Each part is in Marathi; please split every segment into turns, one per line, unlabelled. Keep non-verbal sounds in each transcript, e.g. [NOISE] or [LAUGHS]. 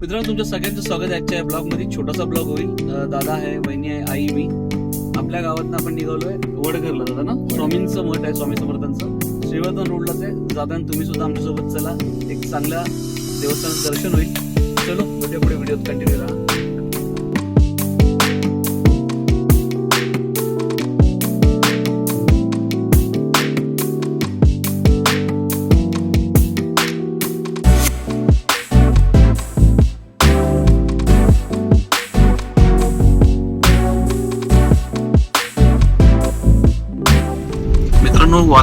मित्रांनो तुमच्या सगळ्यांचं स्वागत आहे आजच्या ब्लॉगमध्ये छोटासा ब्लॉग होईल. दादा आहे बहिणी आहे आई मी. आपल्या गावात आपण निघालोय वडघरला दादा ना? स्वामींचं मठ आहे स्वामी समर्थांचं. श्रीवर्धन रोडलाच आहे. जाताना तुम्ही सुद्धा आमच्यासोबत चला. एक चांगल्या देवस्थानाचं दर्शन होईल. चलो पुढे पुढे व्हिडिओ कंटिन्यू राहा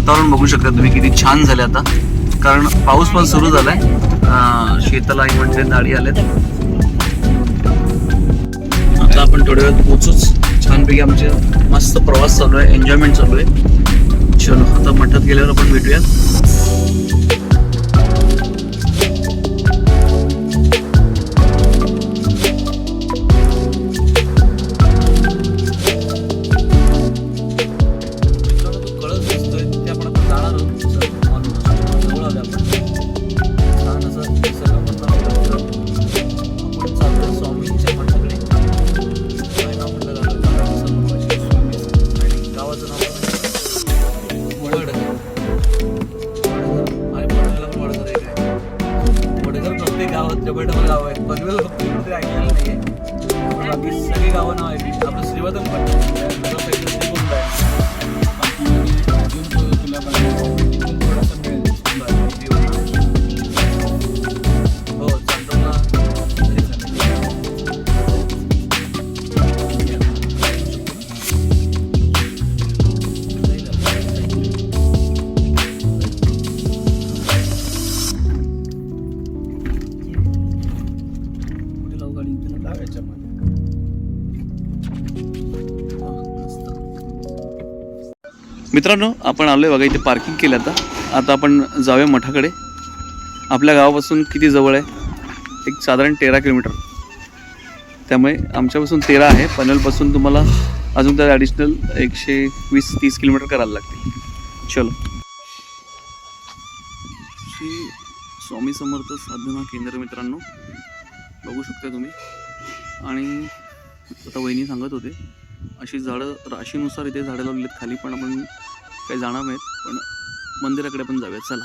वातावरण बघू शकता तुम्ही किती छान झाले आता. कारण पाऊस पण सुरू झालाय. शेताला आई म्हणजे नाडी आल्यात आता आपण थोड्या वेळात पोहोचूच. छानपैकी आमचे मस्त प्रवास चालू आहे. एन्जॉयमेंट चालू आहे. चलो आता मठात गेल्यावर आपण भेटूया बाकी सगळी गावं नाव ऐकली आपलं श्रीवर्धन पण आहे. दुसरं मित्रांनो आपण आलोय बघा इथे पार्किंग केलं आता. आता आपण जाऊया मठाकडे. आपल्या गावापासून किती जवळ आहे? एक साधारण तेरा किलोमीटर. त्यामुळे आमच्यापासून तेरा आहे. पनवेलपासून तुम्हाला अजून त्या ॲडिशनल एकशे वीस तीस किलोमीटर करायला लागतील. चलो. श्री स्वामी समर्थ साधना केंद्र मित्रांनो बघू शकता तुम्ही. आणि आता वहिनी सांगत होते अशी झाडं राशीनुसार इथे झाडं लावली आहेत. खाली पण आपण काही जाणार नाहीत पण मंदिराकडे पण जाऊया चला.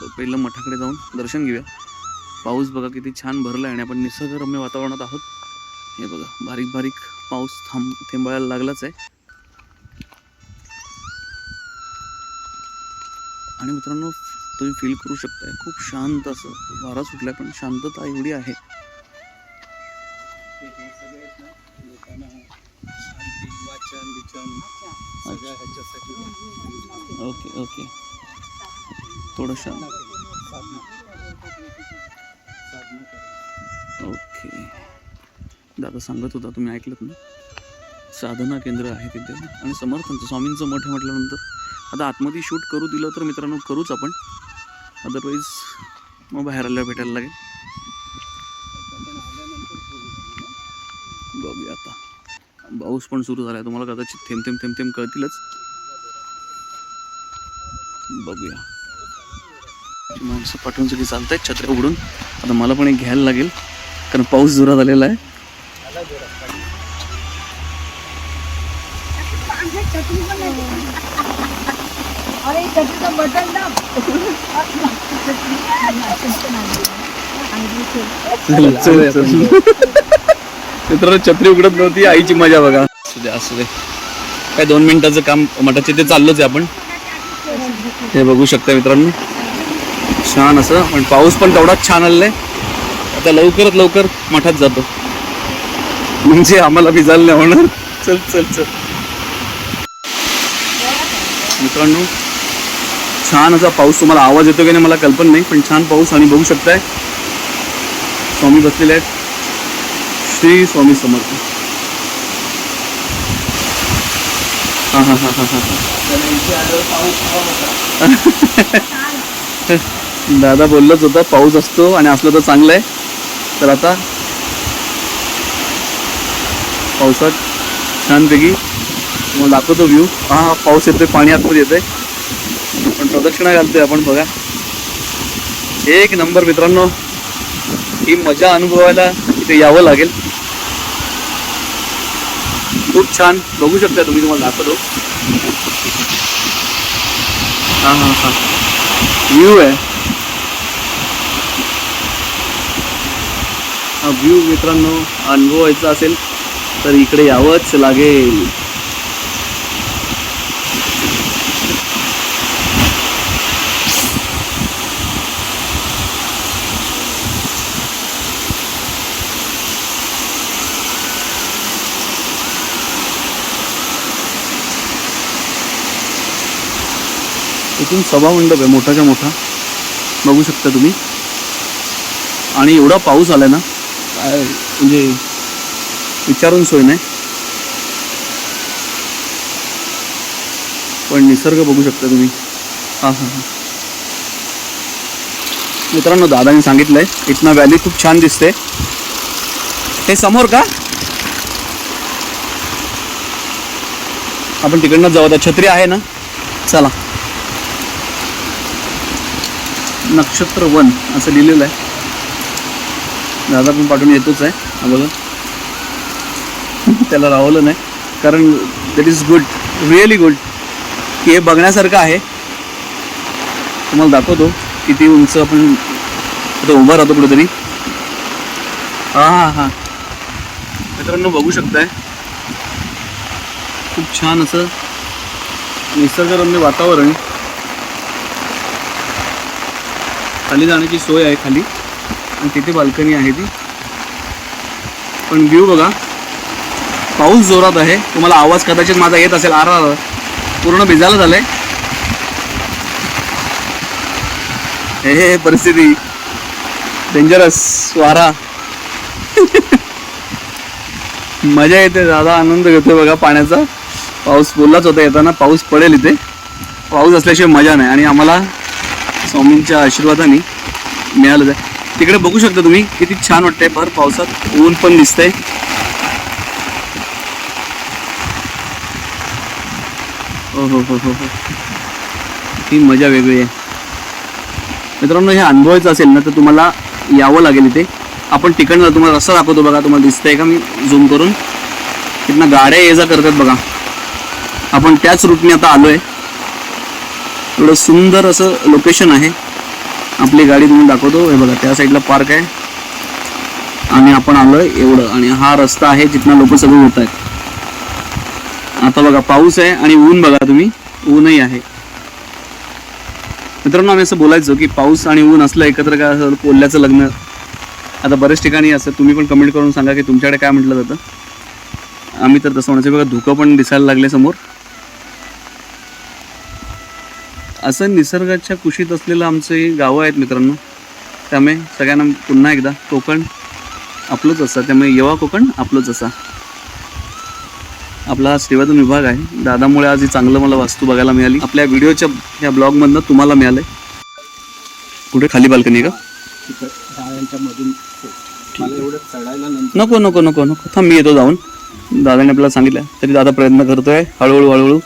तर पहिलं मठाकडे जाऊन दर्शन घेऊया. पाऊस बघा किती छान भरला आहे आणि आपण निसर्गरम्य वातावरणात आहोत. हे बघा बारीक बारीक पाऊस थांब थेंबायला लागलाच आहे. आणि मित्रांनो तुम्ही फील करू शकताय खूप शांत असं. वारा सुटला पण शांतता एवढी आहे. Okay okay. थोडं शांत ओके. दादा सांगत होता तुम्ही ऐकलं ना? साधना केंद्र आहे तिथे. आणि समर्थांचं स्वामींचं मठ आहे म्हटल्यानंतर. आता आतमध्ये शूट करू दिलं तर मित्रांनो करूच आपण. अदरवाईज मग बाहेर आल्यावर भेटायला लागेल बघूया आता पाऊस पण सुरू झाला आहे तुम्हाला कदाचित थेंब थेंब थेंब थेंब कळतीलच. बघूया. माणसं पाठवून सगळी चालत आहेत छत्र्या उघडून. आता मला पण एक घ्यायला लागेल कारण पाऊस जोरात आलेला आहे. [LAUGHS]
अरे
मित्रांनो छत्री उघडत नव्हती आईची मजा बघा. असू दे असू दे. काय दोन मिनिटाचं काम मठाचे ते चाललोच आहे आपण. हे बघू शकता मित्रांनो. छान असं पण पाऊस पण तेवढाच छान आलेला आहे. आता लवकरात लवकर मठात जातो. म्हणजे आम्हाला भिजायला नाही होणार. चल चल चल. मित्रांनो छान असा पाऊस तुम्हाला आवाज येतो की नाही मला कल्पना नाही पण छान पाऊस आणि बघू शकताय. स्वामी बसलेले आहेत. श्री स्वामी समर्थ. हा हा हा हा हा. [LAUGHS] दादा बोललंच होता पाऊस असतो आणि असलं तर चांगलं आहे. तर आता पावसात छानपैकी मग दाखवतो व्ह्यू हा हा पाऊस येतोय पाणी आतमध्ये येतंय. पण प्रदक्षिणा घालतोय आपण बघा. एक नंबर मित्रांनो ही मजा अनुभवायला इथे यावं लागेल. खूप छान. बघू शकता तुम्ही तुम्हाला दाखवतो. हा हा हा. व्ह्यू आहे. हा व्ह्यू मित्रांनो अनुभवायचा असेल तर इकडे यावंच लागेल. इथून सभामंडप आहे मोठाच्या मोठा. बघू शकता तुम्ही. आणि एवढा पाऊस आलाय ना काय म्हणजे विचारून सोय नाही. पण निसर्ग बघू शकता तुम्ही. हां हां हां. मित्रांनो दादाने सांगितलंय इथनं व्हॅली खूप छान दिसते. हे समोर का? आपण तिकडनं जाऊ आता छत्री आहे ना? चला. नक्षत्र वन असं लिहिलेलं आहे. दादा पण पाठवून येतोच आहे. हा बघा. त्याला राहवलं नाही. कारण that is good really good की हे बघण्यासारखं आहे. तुम्हाला दाखवतो किती उंच आपण आता उभा राहतो कुठेतरी. हां हां हां. मित्रांनो बघू शकताय. खूप छान असं निसर्गरम्य वातावरण. खाली जाण्याची सोय आहे खाली. आणि तिथे बाल्कनी आहे ती. पण व्ह्यू बघा पाऊस जोरात आहे. तुम्हाला आवाज कदाचित माझा येत असेल. आर पूर्ण भिजायला झालंय. हे हे परिस्थिती. डेंजरस वारा. [LAUGHS] मजा येते दादा आनंद घेतोय बघा पाण्याचा. पाऊस बोललाच होता येताना पाऊस पडेल इथे. पाऊस असल्याशिवाय मजा नाही. आणि आम्हाला स्वामींच्या आशीर्वादाने मिळालं आहे तिकडे बघू शकता तुम्ही किती छान वाटतंय. भर पावसात ऊन पण दिसतंय. हो हो हो हो हो. ही मजा वेगळी आहे. मित्रांनो हे अनुभवायचं असेल ना तर तुम्हाला यावं लागेल इथे. आपण तिकडनं तुम्हाला रस्ता दाखवतो बघा तुम्हाला दिसतंय का मी झूम करून. तिथनं गाड्या ये जा करतात बघा. आपण त्याच रूटने आता आलोय. एवढं सुंदर असं लोकेशन आहे. आपली गाडी तुम्ही दाखवतो. हे बघा त्या साईडला पार्क आहे. आणि आपण आलोय एवढं. आणि हा रस्ता आहे जिथनं लोक सगळे होत आहेत आता बघा पाऊस आहे आणि ऊन बघा तुम्ही. ऊनही आहे. मित्रांनो आम्ही असं बोलायचो की पाऊस आणि ऊन असलं एकत्र काय असं कोल्ह्याचं लग्न? आता बऱ्याच ठिकाणी असं तुम्ही पण कमेंट करून सांगा की तुमच्याकडे काय म्हटलं जातं. आम्ही तर तसं म्हणायचं बघा धुकं पण दिसायला लागले समोर. असं निसर्गाच्या कुशीत असलेलं आमचे गावं आहेत मित्रांनो. त्यामुळे सगळ्यांना पुन्हा एकदा कोकण आपलंच असा. त्यामुळे येवा कोकण आपलंच असा. आपला हा सेवादन विभाग आहे. दादामुळे आज ही चांगलं मला वास्तू बघायला मिळाली. आपल्या व्हिडिओच्या या ब्लॉगमधनं तुम्हाला मिळालंय. कुठे? खाली बाल्कनी का? नको नको नको नको. थांब मी येतो जाऊन. दादाने आपल्याला सांगितलं. तरी दादा प्रयत्न करतोय. हळूहळू हळूहळू.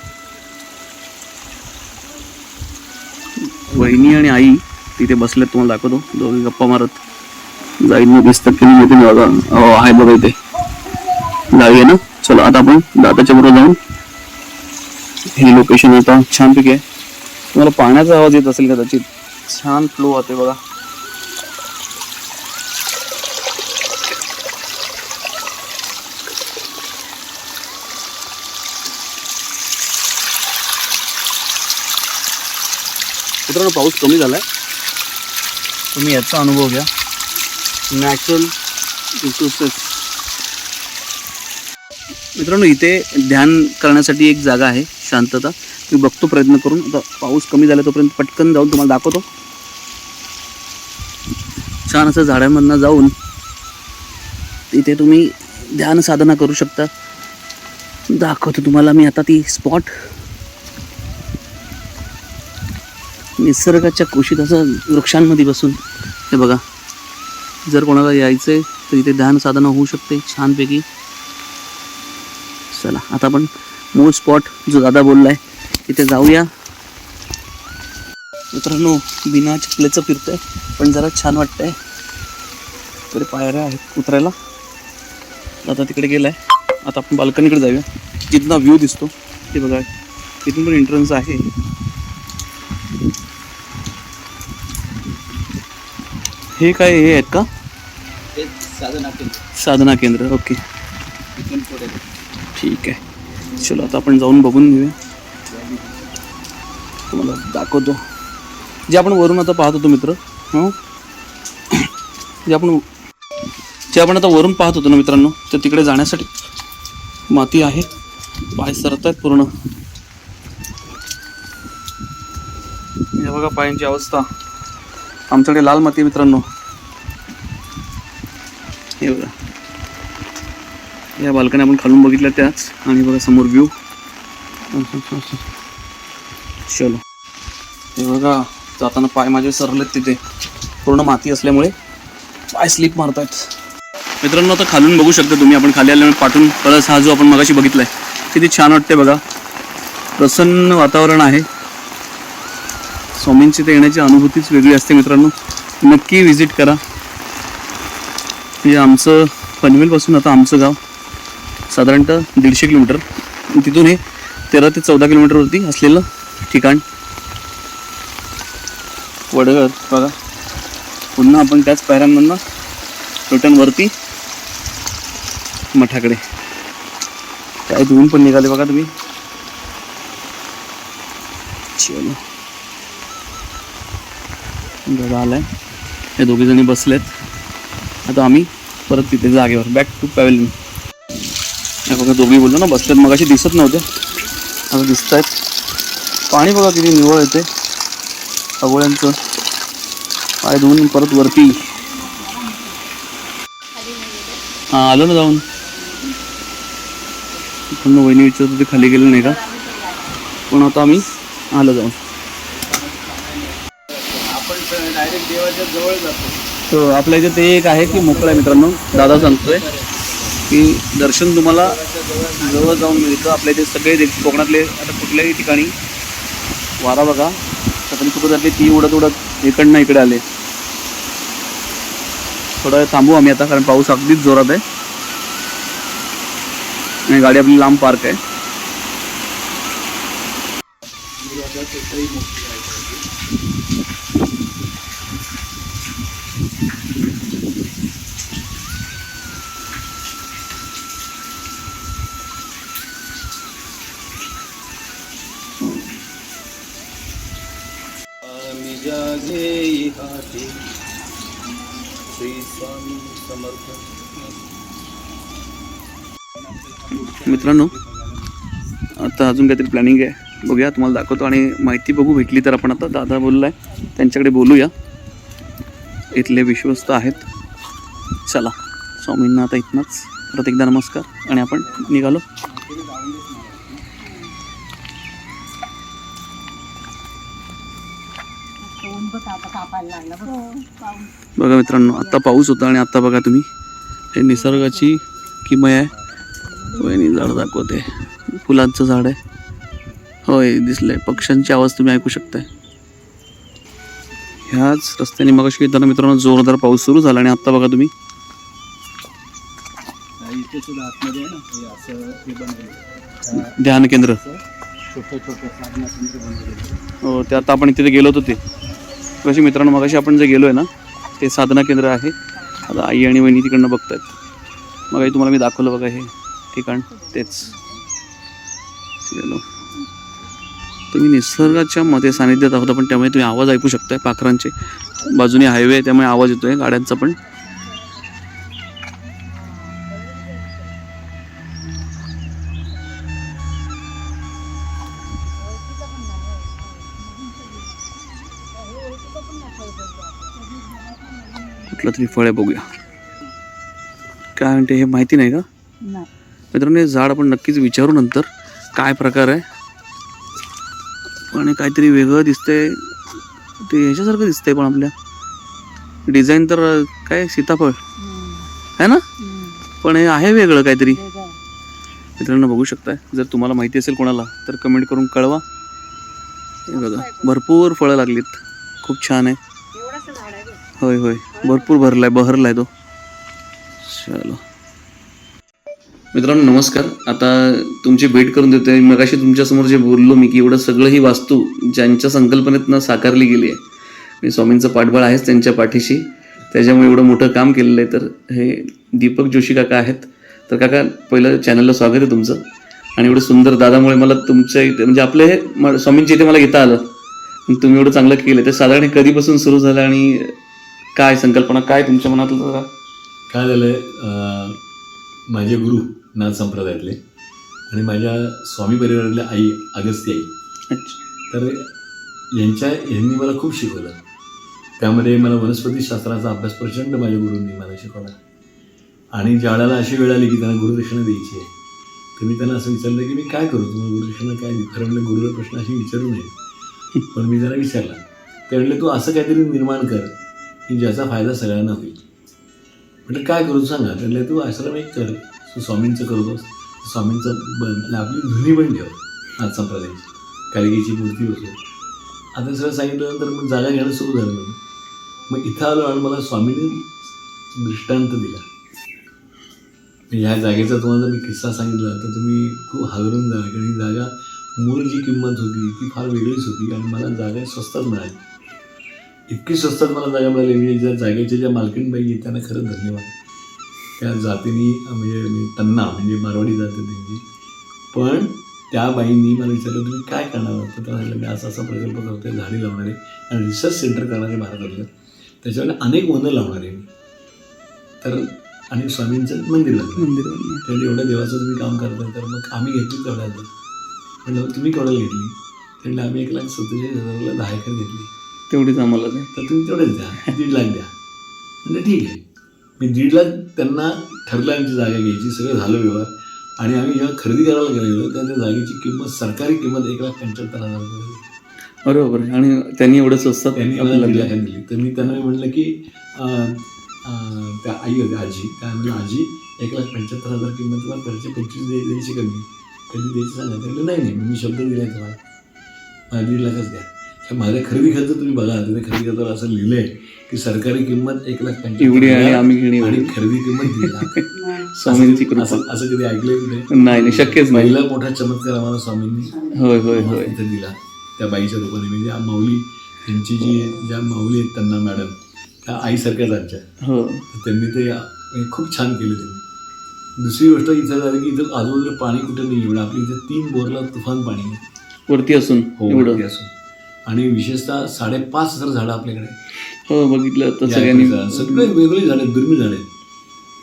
वहिनी आणि आई तिथे बसलेत तुम्हाला दाखवतो. दोघे गप्पा मारत जाईन दिसतात की नाही माहिती बघा आहे बघा इथे. जाऊया ना? चला आता आपण दादाच्या बरोबर जाऊन हे लोकेशन आता छानपैकी आहे. तुम्हाला पाण्याचा आवाज येत असेल कदाचित. छान फ्लो होते बघा. मित्रांनो पाऊस कमी झालाय. तुम्ही याचा अनुभव घ्या. नॅचरल रिसोर्सेस मित्रांनो इथे ध्यान करण्यासाठी एक जागा आहे शांतता. मी बघतो प्रयत्न करून. आता पाऊस कमी झाला तोपर्यंत पटकन जाऊन तुम्हाला दाखवतो. छान असं झाडांमधनं जाऊन तिथे तुम्ही ध्यान साधना करू शकता. दाखवतो तुम्हाला मी आता ती स्पॉट निसर्गाच्या कुशीत असं वृक्षांमध्ये बसून हे बघा. जर कोणाला यायचं आहे तर इथे ध्यान साधना होऊ शकते छानपैकी. चला आता आपण मूळ स्पॉट जो दादा बोललाय तिथे जाऊया. मित्रांनो बिना चपलेचं फिरतंय पण जरा छान वाटतंय. तिकडे पायऱ्या आहेत उतरायला. आता तिकडे गेलाय. आता आपण बाल्कनीकडे जाऊया. जिथला व्ह्यू दिसतो ते बघा. तिथून पण एंट्रन्स आहे. हे काय हे आहेत का?
ते साधना केंद्र.
साधना केंद्र ओके.
इथून पुढे.
ठीक आहे. चलो आता आपण जाऊन बघून घेऊया. तुम्हाला दाखवतो. जे आपण वरून आता पाहत होतो मित्र हं? जे आपण जे आपण आता वरून पाहत होतो ना मित्रांनो तर तिकडे जाण्यासाठी माती आहे. पाय सरत आहेत पूर्ण. हे बघा पायांची अवस्था. आमच्याकडे लाल माती मित्रांनो. हे बघा. या बाल्कनी आपण खालून बघितल्या त्याच. आणि बघा समोर व्ह्यू चलो. हे बघा जाताना पाय माझे सरलेत तिथे. पूर्ण माती असल्यामुळे पाय स्लिप मारतात मित्रांनो आता खालून बघू शकता तुम्ही. आपण खाली आल्यामुळे पाठून कळस हा जो आपण मगाशी बघितलाय किती छान वाटते बघा. प्रसन्न वातावरण आहे. स्वामींची ते येण्याची अनुभूतीच वेगळी असते मित्रांनो. नक्की व्हिजिट करा. म्हणजे आमचं पनवेलपासून आता आमचं गाव साधारणतः दीडशे किलोमीटर. तिथून हे तेरा ते चौदा किलोमीटरवरती असलेलं ठिकाण. वडगर बघा. पुन्हा आपण त्याच पायऱ्यांमधनं रिटर्नवरती मठाकडे. काय धुवून पण निघाले बघा तुम्ही. चलो. दादा आलाय. हे दोघे जणी बसलेत. आता आम्ही परत तिथे जागेवर. बॅक टू पॅवेलियन हे बघा दोघी बोललो ना बसल्यात मग अशी दिसत नव्हते. आता दिसत आहेत पाणी बघा किती निवळ येते. अगोळ्यांचं पाय धुवून परत वरती. हां आलो ना जाऊन. पण वहिनी विचारत होते खाली गेलं नाही का? पण आता आम्ही आलो जाऊन.
आपण डायरेक्ट देवाच्या जवळ जातो.
तर आपल्या इथे ते एक आहे की मोकळं आहे मित्रांनो. दादा सांगतोय की दर्शन तुम्हाला जवळ जाऊन मिळतं. आपल्या इथे सगळे दे- कोकणातले आता कुठल्याही ठिकाणी वारा बघा. छत्री चुकत जाते ती उडत उडत इकडनं इकडे आले. थोडा वेळ थांबू आम्ही आता कारण पाऊस अगदीच जोरात आहे. आणि गाडी आपली लांब पार्क आहे.
जागे हाती श्री स्वामी समर्थ।
मित्रांनो आता अजून काहीतरी प्लॅनिंग आहे. बघूया तुम्हाला दाखवतो आणि माहिती बघू भेटली तर आपण आता दादा बोललाय. त्यांच्याकडे बोलूया. इथले विश्वस्त आहेत. चला स्वामींना आता इथनंच. परत एकदा नमस्कार. आणि आपण निघालो.
बघ.
मित्रांनो आत्ता पाऊस होता आणि आत्ता बघा तुम्ही हे निसर्गाची किमय आहे. वहिनी झाड दाखवते. फुलांचं झाड आहे. होय दिसलंय. पक्ष्यांची आवाज तुम्ही ऐकू शकताय. ह्याच रस्त्याने मग येताना मित्रांनो जोरदार पाऊस सुरू झाला आणि आत्ता बघा तुम्ही.
इथे सुद्धा आतमध्ये आहे ना हे असं हे बनवलं.
ध्यान केंद्र.
छोटं छोटं साधना केंद्र बनवलेलं
हो ते आता आपण तिथे गेलो होतो ते. कशी मित्रांनो मगाशी आपण जे गेलो आहे ना ते साधना केंद्र आहे. आता आई आणि वहिनी तिकडनं बघतायत. मग तुम्हाला मी दाखवलं बघा हे ठिकाण तेच. गेलो तुम्ही निसर्गाच्या मध्ये सानिध्यात आहोत पण त्यामुळे तुम्ही आवाज ऐकू शकताय पाखरांचे. बाजूने हायवे आहे त्यामुळे आवाज येतोय गाड्यांचा पण. तरी फळ बघूया. काय म्हणते हे माहिती नाही का? मित्रांनो हे झाड आपण नक्कीच विचारू नंतर काय प्रकार आहे. पण हे काहीतरी वेगळं दिसतंय. ते ह्याच्यासारखं दिसतंय पण आपल्या. डिझाईन तर काय सीताफळ. आहे ना? पण हे आहे वेगळं काहीतरी. मित्रांनो बघू शकताय जर तुम्हाला माहिती असेल कोणाला तर कमेंट करून कळवा. हे बघा भरपूर फळं लागलीत. खूप छान आहे
एवढंच झाड आहे बघ.
होय होय. भरपूर भरलाय बहरलाय तो. चलो. मित्रांनो नमस्कार. आता तुमची भेट करून देतोय. मगाशी तुमच्यासमोर जे बोललो मी की एवढं सगळं ही वास्तू ज्यांच्या संकल्पनेतनं साकारली गेली आहे. मी स्वामींचं पाठबळ आहेच त्यांच्या पाठीशी. त्याच्यामुळे एवढं मोठं काम केलेलं आहे. तर हे दीपक जोशी काका आहेत. तर काका पहिलं चॅनलला स्वागत आहे तुमचं. आणि एवढं सुंदर दादामुळे मला तुमच्या इथे म्हणजे आपलं हे स्वामींच्या इथे मला घेता आलं. तुम्ही एवढं चांगलं केलं तर साधारण कधीपासून सुरू झालं आणि काय संकल्पना काय तुमच्या मनातलं जरा
काय झालं आहे माझे गुरु नाथ संप्रदायातले आणि माझ्या स्वामी परिवारातल्या आई अगस्ती आई.
अच्छा.
तर यांच्या यांनी मला खूप शिकवलं. त्यामध्ये मला वनस्पतीशास्त्राचा अभ्यास प्रचंड माझ्या गुरूंनी मला शिकवला. आणि ज्या वेळेला अशी वेळ आली की त्यांना गुरुदक्षिणा द्यायची आहे तर मी त्यांना असं विचारलं की मी काय करू? तुम्हाला गुरुदक्षिणा काय देऊ खरं म्हणलं गुरुला प्रश्न अशी विचारू नये. पण मी जरा विचारला. ते म्हणले तू असं काहीतरी निर्माण कर. की ज्याचा फायदा सगळ्यांना होईल. म्हटलं काय करू सांगा? त्यातले तू आश्रम एक कर. तू स्वामींचं करतोस स्वामींचं बन आणि आपली धुनी पण ठेव नाथ संप्रदायाची कालिकेची मूर्ती होतो आता सगळं सांगितल्यानंतर मग जागा घेणं सुरू झालं मग इथं आलो आणि मला स्वामींनी दृष्टांत दिला. ह्या जागेचा तुम्हाला जर मी किस्सा सांगितला तर तुम्ही खूप हादरून जाल कारण ही जागा मूळ जी किंमत होती ती फार वेगळीच होती आणि मला जागा स्वस्तात मिळाली. इतकी स्वस्तात मला जागा मिळाली. म्हणजे ज्या जागेच्या ज्या मालकीणबाई आहेत त्यांना खरंच धन्यवाद. त्या जातीने म्हणजे मी तन्ना म्हणजे मारवाडी जात त्यांची. पण त्या बाईंनी मला विचारलं तुम्ही काय करणार आहात? तर मी असा असा प्रकल्प करतोय झाडी लावणारे आणि रिसर्च सेंटर करणारे भारतातलं त्याच्यामुळे अनेक वनं लावणार मी. तर आणि स्वामींचं मंदिर लागलं.
मंदिर.
त्यामुळे एवढ्या देवाचं तुम्ही काम करताय तर मग आम्ही घेतली तेवढ्याला म्हटलं तुम्ही केवढ्याला घेतली? त्यामुळे आम्ही एक लाख सत्तेचाळीस हजाराला दहा एकर घेतली.
तेवढीच आम्हाला काय
तर तुम्ही तेवढेच द्या. दीड लाख द्या. म्हणजे ठीक आहे. मी दीड लाख त्यांना ठरलं आमची जागा घ्यायची सगळं झालं व्यवहार. आणि आम्ही जेव्हा खरेदी करायला गेलेलो त्या त्या जागेची किंमत सरकारी किंमत एक लाख पंच्याहत्तर हजार रुपये.
बरोबर. आणि त्यांनी एवढं स्वस्तात
त्यांनी मला
दिलं.
दिली. तर मी त्यांना म्हटलं की त्या आई होत्या आजी. त्या म्हणजे आजी एक लाख पंच्याहत्तर हजार किंमत तुला घरचे पंचवीस द्याय द्यायची कमी. कधी द्यायची सांगा. नाही नाही मी शब्द दिलाय तुम्हाला. दीड लाखच द्या. माझ्या खरेदी खर्च तुम्ही बघा तिथे खरेदी खर्चावर असं लिहिलंय की सरकारी किंमत एक लाख
एवढी आणि
हजार
आम्ही घेणे
आणि
एवढी.
खरेदी किंमत [LAUGHS]
स्वामींची
असं असं कधी ऐकलंय कुठे
नाही नाही शक्यच नाही.
पहिला मोठा चमत्कार आम्हाला स्वामींनी
होय होय होय.
इथे दिला त्या बाईच्या रूपाने. म्हणजे माऊली त्यांची जी ज्या माऊली आहेत त्यांना मॅडम त्या आईसारख्याच आमच्या.
हो.
त्यांनी ते खूप छान केलं त्यांनी. दुसरी गोष्ट इथं झाली की इथं आजूबाजूला पाणी कुठं नाही एवढं. आपल्या इथे तीन बोरला तुफान पाणी
वरती असून
हो वरती असून. आणि विशेषतः साडेपाच हजार झाडं आपल्याकडे.
हो बघितलं. तर सगळ्यांनी.
सगळे झाडं आहेत दुर्मिळ झाडं आहेत.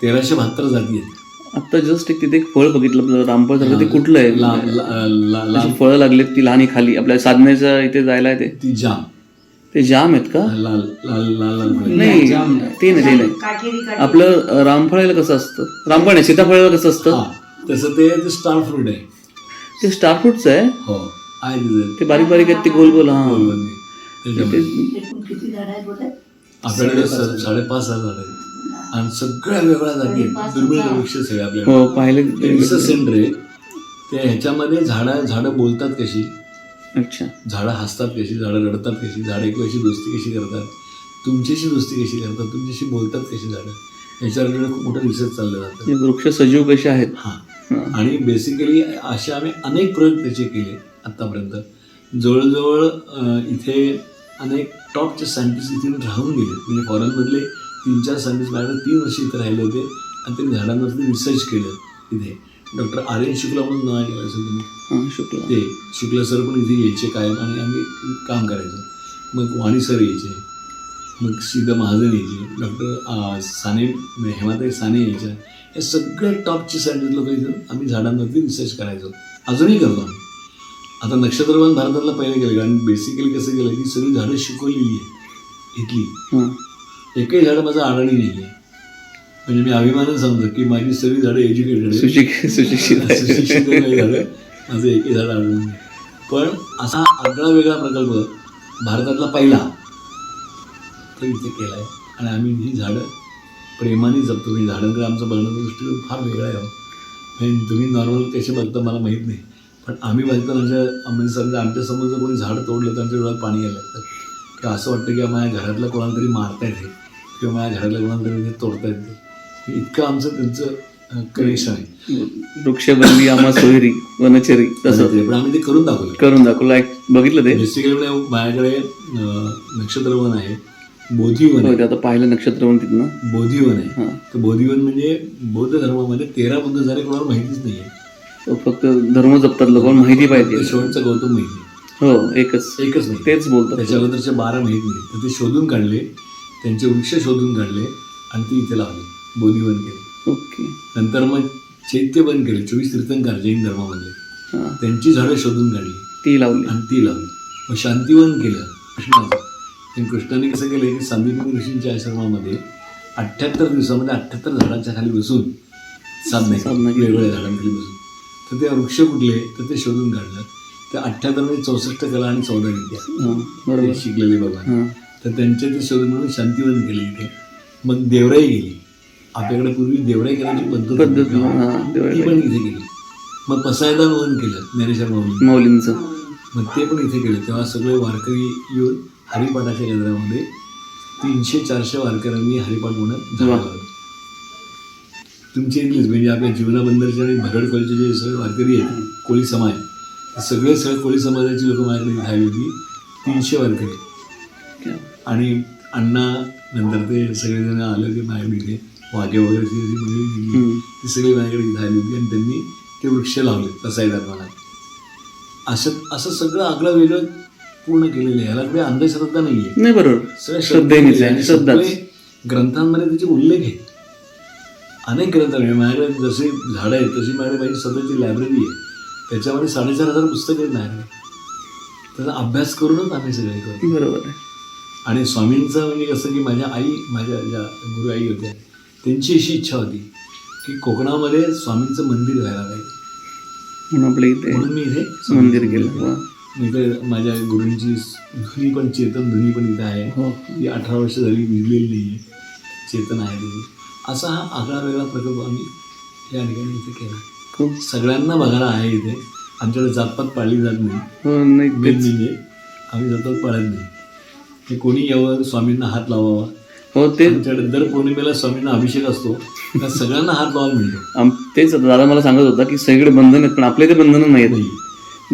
तेराशे बहात्तर जाती आहेत.
आता जस्ट एक तिथे एक फळ बघितलं आपलं रामफळ सारखं ते
हा.
कुठलं आहे? फळं लागलेत ती लहान खाली. आपल्या साधण्याच्या इथे जायला आहे ते.
ती जाम.
ते जाम आहेत का?
लाल लाल लाल.
नाही ते नाही ते नाही. आपलं रामफळाला कसं असतं? रामफळ नाही सीताफळाला कसं असतं?
तसं ते ते स्टार फ्रूट आहे.
ते स्टार फ्रूटचं आहे?
हो. आहे
ते बारीक बारीक आहेत ते गोल गोल हा.
आपल्याकडे साडेपाच हजार आहेत. आणि सगळ्या वेगळ्या जागी आहेत. दुर्मिळ वृक्ष सगळे आपल्याकडे.
हो पाहिले
रिसर्च सेंटर आहे ते ह्याच्यामध्ये झाडं झाडं बोलतात कशी?
अच्छा.
झाडं हसतात कशी? झाडं रडतात कशी? झाडं एकमेकाशी दोस्ती कशी करतात? तुमच्याशी दोस्ती कशी करतात? तुमच्याशी बोलतात कशी झाडं? याच्यावर खूप मोठं रिसर्च चाललं जातं.
हे वृक्ष सजीव कसे आहेत.
हां.
हा.
आणि बेसिकली असे आम्ही अनेक प्रयोग त्याचे केले. आत्तापर्यंत जवळजवळ इथे अनेक टॉपचे सायंटिस्ट इथे राहून गेले. म्हणजे फॉरेनमधले तीन चार सायंटिस्ट माझ्याकडे तीन वर्ष इथे राहिले होते. आणि त्यांनी झाडांवरती रिसर्च केलं इथे. डॉक्टर आर एन शुक्ला म्हणून नाव ऐकलं असेल तुम्ही
शुक्ला.
ते शुक्ला सर पण इथे यायचे कायम आणि आम्ही काम करायचो. मग वाणी सर यायचे. मग सीता महाजन यायचे. डॉक्टर साने हेमाताई साने यायच्या. हे सगळे टॉपचे सायंटिस्ट लोक इथं आम्ही झाडांवरती रिसर्च करायचो. अजूनही करतो आम्ही. आता नक्षत्रवन भारतातलं पहिले केलं कारण बेसिकली कसं केलं की सगळी झाडं शिकवलेली आहे इथली.
हा.
एकही झाडं माझं आढळणी नाही आहे. म्हणजे मी अभिमानानं सांगतो की माझी सगळी झाडं एज्युकेटेड
सुशिक्षित
झालं माझं एकही झाड आढळून. पण असा आगळा वेगळा प्रकल्प भारतातला पहिला तो इथे केला आहे आणि आम्ही ही झाडं प्रेमाने जपतो. म्हणजे झाडांकडे आमचा बघण्याचा दृष्टिकोन फार वेगळा आहे. म्हणजे तुम्ही नॉर्मल कसे बघता मला माहीत नाही. पण आम्ही बघतो आमच्या म्हणजे समजा आमच्यासमोर जर कोणी झाड तोडलं तर आमच्या डोळ्यात पाणी यायला लागतं. किंवा असं वाटतं की माझ्या घरातलं कोणाला तरी मारता येते किंवा माझ्या घरातल्या कोणाला तरी ते तोडता येते. इतकं आमचं त्यांचं कनेक्शन आहे.
वृक्षबंदी आम्हा सोयरी वनचरी तसं.
पण आम्ही ते करून दाखवलं.
करून दाखवलं. एक बघितलं ते?
बेसिकली माझ्याकडे नक्षत्रवन आहे. बोधिवन आहे.
आता पाहिलं नक्षत्र म्हणून तिथनं.
बोधिवन आहे. तर बोधिवन म्हणजे बौद्ध धर्मामध्ये तेरा बुद्ध झाले कोणाला माहितीच नाहीये.
तो फक्त धर्म जपतात लोक माहिती पाहिजे.
शेवटचा गौतम माहिती. आहे.
हो एकच.
एकच नाही.
तेच बोलतात.
त्याच्या अगोदरचे बारा माहीत नाही तर ते शोधून काढले त्यांचे वृक्ष शोधून काढले आणि ते इथे लावले बोधिवन केले.
ओके.
नंतर मग चैत्य बंद केले चोवीस तीर्थंकर जैन धर्मामधले
हां.
त्यांची झाडं शोधून काढली.
ती लावली.
आणि ती लावली. मग शांतिवन केलं कृष्णाचं कृष्णाने कसं केलं की सांदीपनी ऋषींच्या आश्रमामध्ये अठ्ठ्याहत्तर दिवसामध्ये अठ्ठ्याहत्तर झाडांच्या खाली बसून साधना. वेगवेगळ्या झाडांखाली बसून. तर ते वृक्ष कुठले? तर ते शोधून काढलं ते अठ्ठ्याहत्तरमध्ये चौसष्ट कला आणि चौदा विद्या.
बरोबर.
शिकलेले बाबा. तर त्यांचे ते शोधून म्हणून शांतिवन केले इथे. मग देवराई गेली. आपल्याकडे पूर्वी देवराई करायची पद्धत ती. पण इथे गेली. मग पसायदान वन केलं ज्ञानेश्वर माऊली
माऊलींचं.
मग ते पण इथे केलं. तेव्हा सगळे वारकरी येऊन हरिपाठाच्या केंद्रामध्ये तीनशे चारशे वारकऱ्यांनी हरिपाठ म्हणत. झालं. तुमची इथलीच म्हणजे आपल्या जीवना बंदरचे आणि भगड कॉलेजचे जे सगळे वारकरी आहेत कोळी समाज ते सगळे सगळे कोळी समाजाची लोक माझ्याकडे आली होती तीनशे वारकरी? आणि अण्णा नंतर ते सगळेजण आले होते माझ्याकडे इथे. वाघे वगैरे. ती सगळी माझ्याकडे आली होती आणि त्यांनी ते वृक्ष लावले कसाईदार मला असं असं सगळं आगळं वेगळं पूर्ण केलेलं आहे. याला काही अंधश्रद्धा नाही आहे
नाही बरोबर.
सगळ्या श्रद्धेने
आहे
ग्रंथांमध्ये त्याचे उल्लेख आहेत. अनेक ग्रंथ आहे माझ्याकडे जसे झाडं आहेत तशी माझ्याकडे माझी स्वतःची लायब्ररी आहे. त्याच्यामध्ये साडेचार हजार पुस्तकं आहेत माझ्याकडे. त्याचा अभ्यास करूनच आम्ही सगळे करतो.
बरोबर आहे.
आणि स्वामींचं म्हणजे कसं की माझ्या आई माझ्या ज्या गुरु आई होत्या त्यांची अशी इच्छा होती की कोकणामध्ये स्वामींचं मंदिर व्हायला पाहिजे.
म्हणून आपल्या इथे
म्हणून मी इथे
मंदिर वा.
इथे माझ्या गुरूंची धुनी पण चेतन धुनी पण इथं आहे.
हो.
ती अठरा वर्ष झाली विजलेली नाही आहे चेतन आहे त्याची असा हा आगळा वेगळा प्रकल्प आम्ही या ठिकाणी इथे केला.
खूप
सगळ्यांना बघायला आहे इथे. आमच्याकडे जातपात पाळली जात नाही.
हो
म्हणजे आम्ही जातात पाळत नाही. की कोणी यावं स्वामींना हात लावावा.
हो ते
आमच्याकडे दर पौर्णिमेला स्वामींना अभिषेक असतो. त्या सगळ्यांना हात लावायला मिळतो
आम- तेच दादा मला सांगत होता की सगळीकडे बंधन आहेत पण आपल्या इथे बंधनं नाहीत
नाही.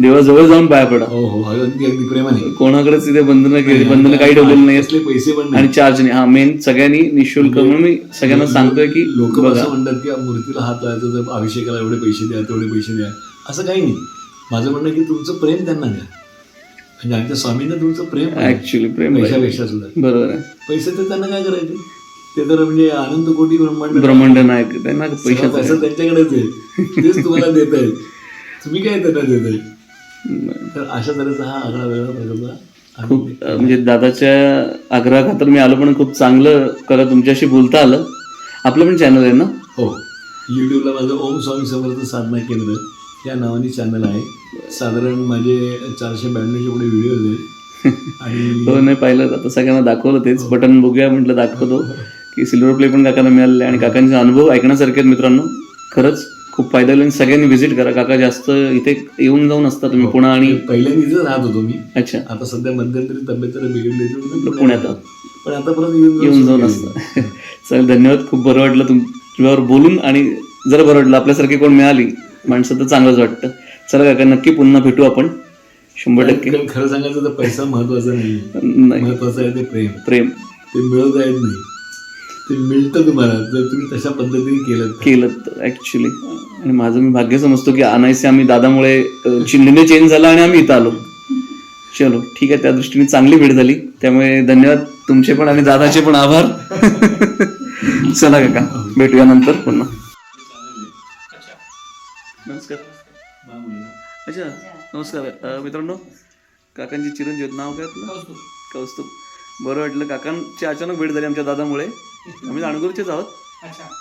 देवाजवळ जाऊन पाया पडा.
हो हो अगदी अगदी प्रेमाने.
कोणाकडेच तिथे बंधनं केली बंधनं काही ठेवलेलं नाही.
असले पैसे पण
आणि
नाही
चार्ज नाही. हा मेन सगळ्यांनी निशुल्क म्हणून मी सगळ्यांना सांगतोय की
लोक असं म्हणतात की मूर्तीला हात लावायचा तर अभिषेकाला एवढे पैसे द्या तेवढे पैसे द्या. असं काही नाही. माझं म्हणणं आहे की तुमचं प्रेम त्यांना द्या. म्हणजे आमच्या स्वामींना तुमचं प्रेम आहे.
ऍक्च्युली प्रेम आहे.
पैशापेक्षा सुद्धा.
बरोबर आहे.
पैसे तर त्यांना काय करायचे? ते तर म्हणजे अनंत कोटी ब्रह्मांड
ब्रह्मांड नायक त्यांना
पैसा त्यांच्याकडेच आहे. तेच तुम्हाला देत आहेत. तुम्ही काय त्यांना देत आहे
आहे.
तर अशा तऱ्हेचा हा आगळा वेगळा आम्ही
खूप म्हणजे दादाच्या आग्रहाखातर मी आलो पण खूप चांगलं करा तुमच्याशी बोलता आलं. आपलं पण चॅनल आहे ना?
हो. यूट्यूबला माझं ओम स्वामी समर्थ साधना केंद्र या नावाने चॅनल आहे. साधारण माझे चारशे ब्याण्णवच्या पुढे व्हिडिओज आहेत. [LAUGHS] आणि
हो नाही पाहिलं आता सगळ्यांना दाखवलं तेच. बटन बघूया म्हटलं दाखवतो. की सिल्वर प्ले पण काकांना मिळालेले आणि काकांचे अनुभव ऐकण्यासारखे आहेत मित्रांनो. खरंच खूप फायदा होईल आणि सगळ्यांनी व्हिजिट करा. काका जास्त इथे येऊन जाऊन असता तुम्ही. पुणा आणि
पहिल्यांदा इथेच राहत होतो मी.
अच्छा.
आता सध्या मध्यंतरी तब्येत जरा बिघडली होती म्हणून
पुण्यात.
पण आता परत येऊन
जाऊन असतं. चल धन्यवाद. खूप बरं वाटलं तुमच्यावर बोलून आणि जरा बरं वाटलं. आपल्यासारखी कोण मिळाली माणसं तर चांगलंच वाटतं. चला काका नक्की पुन्हा भेटू आपण. शंभर टक्के.
कारण खरं सांगायचं तर पैसा महत्त्वाचा नाही
नाही.
महत्वाचं आहे ते प्रेम.
प्रेम.
ते मिळवता येत नाही. ते मिळतं तुम्हाला जर तुम्ही तशा पद्धतीने केलं तर.
केलं ऍक्च्युली आणि माझं मी भाग्य समजतो की आणायचे आम्ही दादामुळे चिन्हने चेंज झाला आणि आम्ही इथं आलो. चलो ठीक आहे त्या दृष्टीने चांगली भेट झाली. त्यामुळे धन्यवाद तुमचे पण आणि दादाचे पण आभार. [LAUGHS] चला काका भेटूया नंतर पुन्हा. नमस्कार. अच्छा नमस्कार. मित्रांनो काकांची चिरंजीव. नाव काय आपलं? कौस्तुभ. बरं वाटलं काकांची अचानक भेट झाली आमच्या दादामुळे. आम्ही अणगुरचेच आहोत.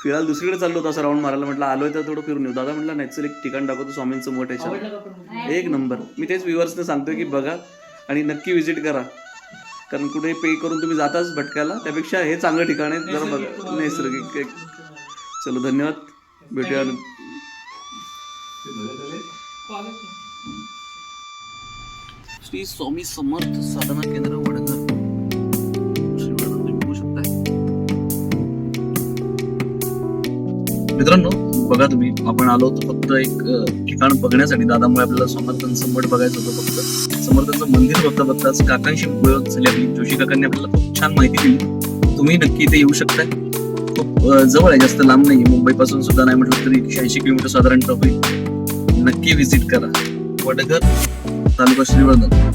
फिरायला दुसरीकडे चाललो होतो असं राऊंड मारायला. म्हटलं आलोय तर थोडं फिरून येऊ. दादा म्हटलं नाही चल एक ठिकाण दाखवतो स्वामींचं मोठ आहे एक नंबर. मी तेच व्ह्युअर्सने सांगतोय की बघा आणि नक्की व्हिजिट करा. कारण कुठे पे करून तुम्ही जाताच भटकायला. त्यापेक्षा हे चांगलं ठिकाण आहे जरा बघा. नैसर्गिक एक चलो धन्यवाद. भेटूया. श्री स्वामी समर्थ साधना केंद्र वडनगर मित्रांनो बघा तुम्ही आपण आलो होतो फक्त एक ठिकाण बघण्यासाठी. दादामुळे आपल्याला समर्थांचं मठ बघायचं होतं फक्त. समर्थांचं मंदिर बघता बघताच काकांशी ओळख झाली आपली जोशी काकांनी आपल्याला खूप छान माहिती दिली. तुम्ही नक्की इथे येऊ शकताय. खूप जवळ आहे जास्त लांब नाही मुंबईपासून सुद्धा नाही म्हटलं तरी एकशे ऐंशी किलोमीटर साधारणतः होईल नक्की व्हिजिट करा. वडगर तालुका श्रीवर्धन.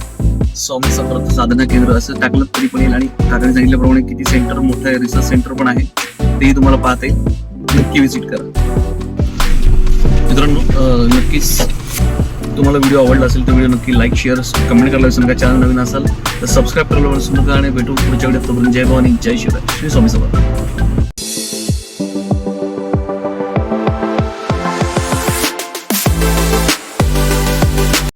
स्वामी समर्थ साधना केंद्र असं टाकलं तरी पण येईल. आणि काकांनी सांगितल्याप्रमाणे किती सेंटर मोठं आहे रिसर्च सेंटर पण आहे. तेही तुम्हाला पाहता येईल. नक्की व्हिजिट करा. मित्रांनो नक्कीच तुम्हाला व्हिडिओ आवडला असेल तर व्हिडिओ नक्की लाईक शेअर कमेंट करायला विसरू नका. चॅनल नवीन असाल तर सबस्क्राईब करायला विसरू नका आणि भेटू पुढच्या व्हिडिओत तोपर्यंत. जय भवानी जय शिवराय. श्री स्वामी समर्थ.